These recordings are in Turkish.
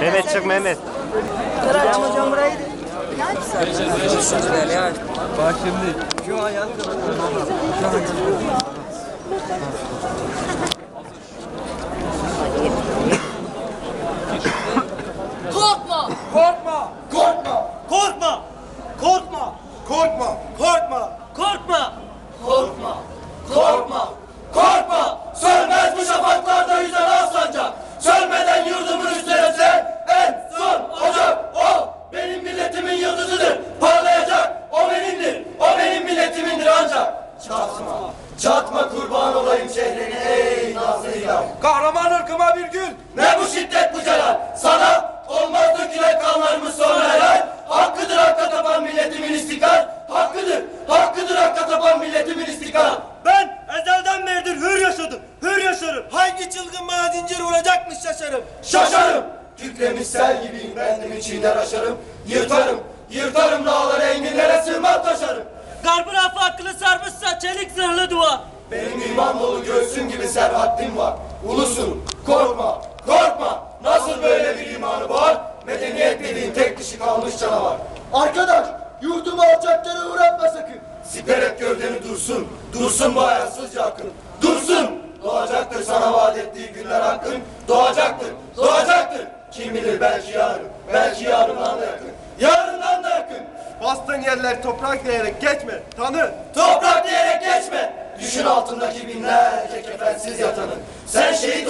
Mehmet çık Mehmet. Kıraç hocam burayı. Bak şimdi şu ayağını kapatın. Milletimindir ancak. Çatma. Çatma kurban olayım şehrine ey nazlı. Kahraman ırkıma bir gül. Ne bu şiddet bu celal? Sana olmaz dökülen kanlarımız sonra helal. Hakkıdır hakka tapan milletimin istiklal. Hakkıdır. Hakkıdır hakka tapan milletimin istiklal. Ben ezelden beridir hür yaşadım. Hür yaşarım. Hangi çılgın bana zincir vuracakmış şaşarım. Şaşarım. Kükremiş sel gibiyim bendimi çiğner aşarım. Yırtarım. Yırtarım dağları enginlere sığmaz taşarım. Çelik zırhlı duvar. Benim iman dolu göğsüm gibi serhattim var. Ulusum. Korkma. Korkma. Nasıl böyle bir imanı var? Medeniyet dediğin tek dişi kalmış canavar. Arkadaş. Yurdumu alçaklara uğratma sakın. Siper et gövdeni dursun. Dursun bu hayasızca akın. Dursun. Doğacaktır sana vaat ettiği günler hakkın. Doğacaktır. Doğacaktır. Yerler toprak diyerek geçme. Tanı. Toprak diyerek geçme. Düşün altındaki binlerce kefensiz yatanın. Sen şehit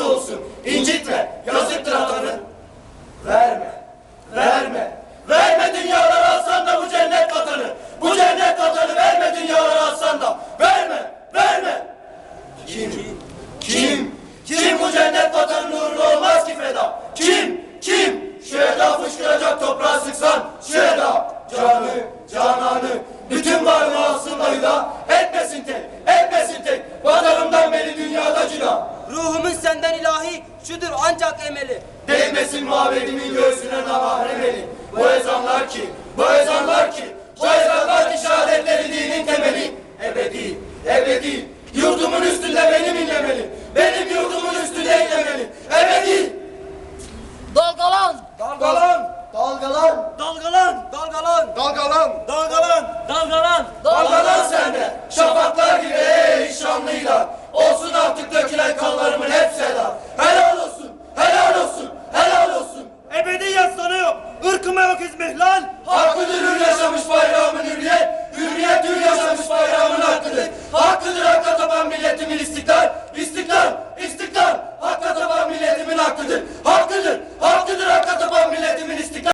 şudur ancak emeli. Değmesin mabedimin göğsüne namahrem eli. Bu ezanlar ki, bu ezanlar ki, bu ezanlar ki şehadetleri dinin temeli. Ebedi, ebedi, yurdumun üstünde benim inlemeli. Benim yurdumun üstünde inlemeli. Ebedi. Dalgalan! Dalgalan, dalgalan, Dalgalan! Dalgalan! Dalgalan. Dalgalan! Dalgalan! dalgalan sende. Şafaklar gibi